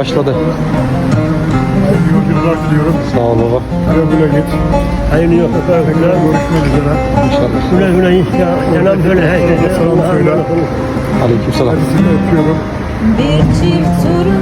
başladı. Yolculuklar diliyorum. Sağ ol baba. Güle güle git. Hayırlı yolculuklar. Görüşmek üzere. İnşallah. Güle güle inşallah. Selam söyle herkese. Selam söyle. Aleyküm selam. Hadi seni öpüyorum. Bir çift turna